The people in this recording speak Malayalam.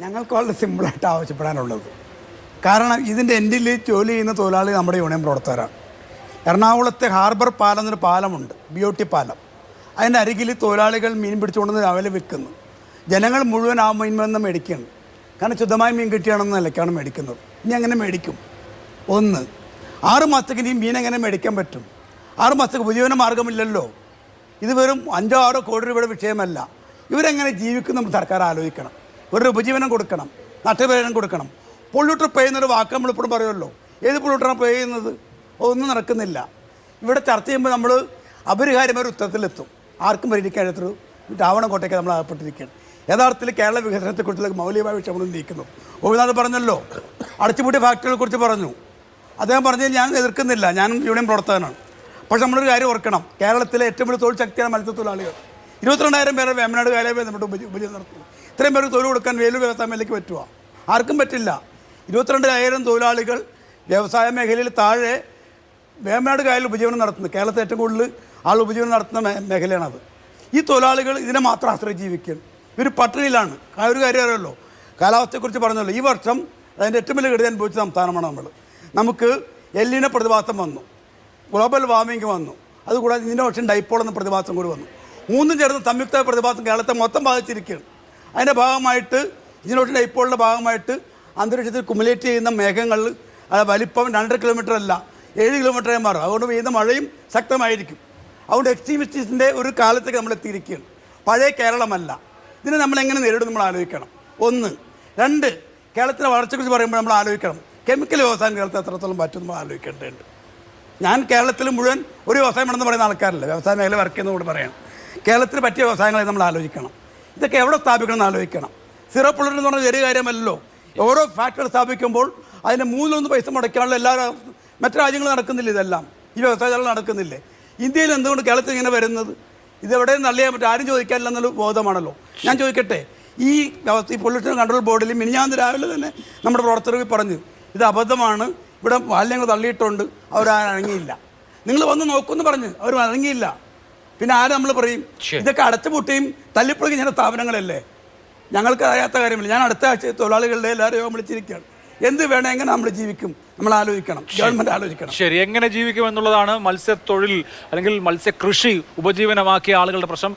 ഞങ്ങൾക്ക് വളരെ സിമ്പിളായിട്ട് ആവശ്യപ്പെടാനുള്ളത്. കാരണം ഇതിന്റെ എൻഡിൽ ജോലി ചെയ്യുന്ന തൊഴിലാളി നമ്മുടെ യൂണിയൻ പ്രവർത്തകരാണ്. എറണാകുളത്തെ ഹാർബർ പാലം എന്നൊരു പാലമുണ്ട് ബി ഒ ടി പാലം. അതിന്റെ അരികിൽ തൊഴിലാളികൾ മീൻ പിടിച്ചുകൊണ്ട് രാവിലെ വിൽക്കുന്നു. ജനങ്ങൾ മുഴുവൻ ആ മീൻ വന്ന് മേടിക്കുകയാണ്. കാരണം ശുദ്ധമായ മീൻ കിട്ടിയാണെന്ന നിലയ്ക്കാണ് മേടിക്കുന്നത്. ഇനി അങ്ങനെ മേടിക്കും? ഒന്ന് ആറ് മാസത്തേക്ക് മീൻ എങ്ങനെ മേടിക്കാൻ പറ്റും? ആറ് മാസത്തേക്ക് ഉപജീവന മാർഗമില്ലല്ലോ ഇത് വെറും അഞ്ചോ ആറോ കോടി രൂപയുടെ വിഷയമല്ല. ഇവരെങ്ങനെ ജീവിക്കും നമ്മൾ സർക്കാർ ആലോചിക്കണം. ഒരു ഉപജീവനം കൊടുക്കണം. നഷ്ടപരിഹാരം കൊടുക്കണം. പൊള്യൂട്ടർ പേ എന്നൊരു വാക്ക് നമ്മളിപ്പോഴും പറയുമല്ലോ. ഏത് പൊള്യൂട്ടറാണ് പേ ചെയ്യുന്നത്? ഒന്നും നടക്കുന്നില്ല. ഇവിടെ ചർച്ച ചെയ്യുമ്പോൾ നമ്മൾ അപരിഹാര്യമായ ഒരു ഉത്തരത്തിലെത്തും. ആർക്കും പരിഹരിക്കാനൊരു രാവണ കോട്ടയ്ക്ക് നമ്മൾ അകപ്പെട്ടിരിക്കുകയാണ്. യഥാർത്ഥത്തിൽ കേരള വികസനത്തെക്കുറിച്ചുള്ള മൗലികമായ വിഷയങ്ങളും നീക്കുന്നു. ഗോപിനാഥ് പറഞ്ഞല്ലോ. അടച്ചുപൂട്ടിയ ഫാക്ടറികളെ കുറിച്ച് പറഞ്ഞു. അദ്ദേഹം പറഞ്ഞത് ഞാൻ എതിർക്കുന്നില്ല. ഞാൻ യൂണിയൻ പ്രവർത്തകനാണ്. പക്ഷെ നമ്മളൊരു കാര്യം ഓർക്കണം. കേരളത്തിലെ ഏറ്റവും വലിയ തൊഴിൽ ശക്തിയാണ് മത്സ്യത്തൊഴിലാളികൾ. ഇരുപത്തിരണ്ടായിരം പേരെ വേമനാട് കാലയവേ നമ്മുടെ ഉപജീ- ഉപജീവനം നടത്തുന്നു. ഇത്രയും പേർക്ക് തൊഴിൽ കൊടുക്കാൻ വേലു വ്യവസായ മേഖലയ്ക്ക് പറ്റുമോ ആർക്കും പറ്റില്ല. ഇരുപത്തിരണ്ടായിരം തൊഴിലാളികൾ വ്യവസായ മേഖലയിൽ താഴെ വേമ്പനാട് കായലിൽ ഉപജീവനം നടത്തുന്നു കേരളത്തിൽ ഏറ്റവും കൂടുതൽ ആൾ ഉപജീവനം നടത്തുന്ന മേഖലയാണത്. ഈ തൊഴിലാളികൾ ഇതിനെ മാത്രം ആശ്രയിച്ച് ജീവിക്കുകയാണ്. ഇവർ പട്ടിണിയിലാണ്. ആ ഒരു കാര്യം അറിയാമല്ലോ? കാലാവസ്ഥയെക്കുറിച്ച് പറഞ്ഞല്ലോ. ഈ വർഷം അതിന്റെ ഏറ്റവും വലിയ ഗതി അനുഭവിച്ച സംസ്ഥാനമാണ് നമ്മൾ. നമുക്ക് എല്ലിന പ്രതിഭാസം വന്നു. ഗ്ലോബൽ വാർമിംഗ് വന്നു. അതുകൂടാതെ ഇതിന്റെ വർഷം ഡൈപ്പോൾ എന്ന പ്രതിഭാസം കൂടി വന്നു. മൂന്നും ചേർന്ന് സംയുക്ത പ്രതിഭാസം കേരളത്തെ മൊത്തം ബാധിച്ചിരിക്കുകയാണ്. അതിന്റെ ഭാഗമായിട്ട് ഇതിനോട്ട് ഡൈപ്പോളിന്റെ ഭാഗമായിട്ട് അന്തരീക്ഷത്തിൽ കുമുലേറ്റ് ചെയ്യുന്ന മേഘങ്ങൾ വലിപ്പം രണ്ടര കിലോമീറ്റർ അല്ല ഏഴ് കിലോമീറ്ററേ മാറും. അതുകൊണ്ട് പെയ്യുന്ന മഴയും ശക്തമായിരിക്കും. അതുകൊണ്ട് എക്സ്ട്രീമിസ്റ്റിന്റെ ഒരു കാലത്തേക്ക് നമ്മൾ എത്തിയിരിക്കുകയാണ്. പഴയ കേരളമല്ല. ഇതിനെ നമ്മൾ എങ്ങനെ നേരിടും നമ്മൾ ആലോചിക്കണം. ഒന്ന് രണ്ട് കേരളത്തിലെ വളർച്ചയെക്കുറിച്ച് പറയുമ്പോൾ നമ്മൾ ആലോചിക്കണം. കെമിക്കൽ വ്യവസായം കേരളത്തിൽ എത്രത്തോളം പറ്റും നമ്മൾ ആലോചിക്കേണ്ടതുണ്ട്. ഞാൻ കേരളത്തിൽ മുഴുവൻ ഒരു വ്യവസായം വേണമെന്ന് പറയുന്ന ആൾക്കാരല്ല. വ്യവസായ മേഖല വർക്ക് ചെയ്യുന്നതുകൊണ്ട് പറയണം. കേരളത്തിന് പറ്റിയ വ്യവസായങ്ങളെ നമ്മൾ ആലോചിക്കണം. ഇതൊക്കെ എവിടെ സ്ഥാപിക്കണം എന്ന് ആലോചിക്കണം. സീറോ പൊള്യൂഷൻ എന്ന് പറഞ്ഞാൽ ചെറിയ കാര്യമല്ലല്ലോ. ഓരോ ഫാക്ടറി സ്ഥാപിക്കുമ്പോൾ അതിന് മൂന്നിലൊന്ന് പൈസ മുടക്കാനുള്ള എല്ലാ മറ്റു രാജ്യങ്ങൾ നടക്കുന്നില്ല ഇതെല്ലാം? ഈ വ്യവസായങ്ങൾ നടക്കുന്നില്ലേ? ഇന്ത്യയിൽ എന്തുകൊണ്ട് കേരളത്തിൽ ഇങ്ങനെ വരുന്നത്? ഇതെവിടെ നള്ളിയാൻ പറ്റും ആരും ചോദിക്കാനില്ല എന്നൊരു ബോധമാണല്ലോ. ഞാൻ ചോദിക്കട്ടെ ഈ ഈ പൊല്യൂഷൻ കൺട്രോൾ ബോർഡിൽ മിനിഞ്ഞാന്ന് രാവിലെ തന്നെ നമ്മുടെ പ്രവർത്തകർ പറഞ്ഞു ഇത് അബദ്ധമാണ്. ഇവിടെ മാലിന്യങ്ങൾ തള്ളിയിട്ടുണ്ട്. അവർ അടങ്ങിയില്ല നിങ്ങൾ വന്ന് നോക്കുമെന്ന് പറഞ്ഞ് അവർ അടങ്ങിയില്ല പിന്നെ ആരും നമ്മൾ പറയും. ഇതൊക്കെ അടച്ചുപൂട്ടിയും തല്ലിപ്പൊളിക്കും ചില സ്ഥാപനങ്ങളല്ലേ? ഞങ്ങൾക്ക് അറിയാത്ത കാര്യമില്ല. ഞാൻ അടുത്ത ആഴ്ച തൊഴിലാളികളുടെ എല്ലാവരെയും വിളിച്ചിരിക്കുകയാണ്. എന്ത് വേണം എങ്ങനെ നമ്മൾ ജീവിക്കും? നമ്മൾ ആലോചിക്കണം. ഗവൺമെന്റ് ആലോചിക്കണം. ശരി എങ്ങനെ ജീവിക്കും എന്നുള്ളതാണ് മത്സ്യത്തൊഴിൽ അല്ലെങ്കിൽ മത്സ്യകൃഷി ഉപജീവനമാക്കിയ ആളുകളുടെ പ്രശ്നം.